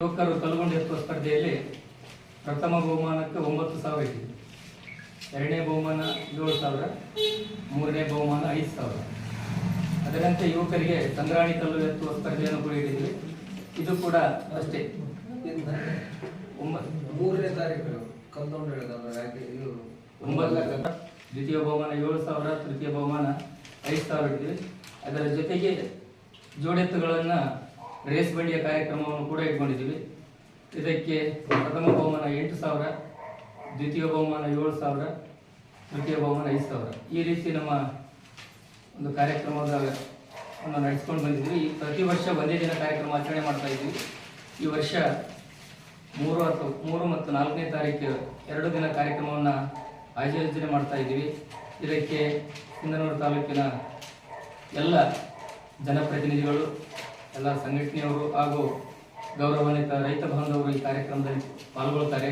ಯುವಕರು ಕಲ್ಗೊಂಡು ಎತ್ತುವ ಸ್ಪರ್ಧೆಯಲ್ಲಿ ಪ್ರಥಮ ಬಹುಮಾನಕ್ಕೆ ಒಂಬತ್ತು ಸಾವಿರ ಇದೆ. ಎರಡನೇ ಬಹುಮಾನ ಏಳು ಸಾವಿರ ಮೂರನೇ ಬಹುಮಾನ ಐದು ಸಾವಿರ. ಅದರಂತೆ ಯುವಕರಿಗೆ ಸಂಗ್ರಾಣಿ ಕಲ್ಲು ಎತ್ತುವ ಸ್ಪರ್ಧೆಯನ್ನು ಕೂಡ ಇಟ್ಟಿದ್ದೀವಿ. ಇದು ಕೂಡ ಅಷ್ಟೇ. ಒಂಬತ್ತು. ಮೂರನೇ ತಾರೀಕು ಒಂಬತ್ತು. ದ್ವಿತೀಯ ಬಹುಮಾನ ಏಳು ಸಾವಿರ ತೃತೀಯ ಬಹುಮಾನ ಐದು ಸಾವಿರ ಇಟ್ಟಿದ್ದೀವಿ. ಅದರ ಜೊತೆಗೆ ಜೋಡೆತ್ತುಗಳನ್ನು ರೇಸ್ ಬಂಡಿಯ ಕಾರ್ಯಕ್ರಮವನ್ನು ಕೂಡ ಇಟ್ಕೊಂಡಿದ್ದೀವಿ. ಇದಕ್ಕೆ ಪ್ರಥಮ ಬಹುಮಾನ ಎಂಟು ಸಾವಿರ, ದ್ವಿತೀಯ ಬಹುಮಾನ ಏಳು ಸಾವಿರ, ತೃತೀಯ ಬಹುಮಾನ ಐದು ಸಾವಿರ. ಈ ರೀತಿ ನಮ್ಮ ಒಂದು ಕಾರ್ಯಕ್ರಮದ ನಡೆಸ್ಕೊಂಡು ಬಂದಿದ್ವಿ ಈ ಪ್ರತಿ ವರ್ಷ ಒಂದೇ ದಿನ ಕಾರ್ಯಕ್ರಮ ಆಚರಣೆ ಮಾಡ್ತಾ ಇದ್ವಿ ಈ ವರ್ಷ ಮೂರು ಅಥವಾ ಮೂರು ಮತ್ತು ನಾಲ್ಕನೇ ತಾರೀಕು ಎರಡು ದಿನ ಕಾರ್ಯಕ್ರಮವನ್ನು ಆಯೋಜನೆ ಮಾಡ್ತಾ ಇದ್ದೀವಿ. ಇದಕ್ಕೆ ಸಿಂಧನೂರು ತಾಲೂಕಿನ ಎಲ್ಲ ಜನಪ್ರತಿನಿಧಿಗಳು ಎಲ್ಲ ಸಂಘಟನೆಯವರು ಹಾಗೂ ಗೌರವಾನ್ವಿತ ರೈತ ಬಾಂಧವರು ಈ ಕಾರ್ಯಕ್ರಮದಲ್ಲಿ ಪಾಲ್ಗೊಳ್ತಾರೆ.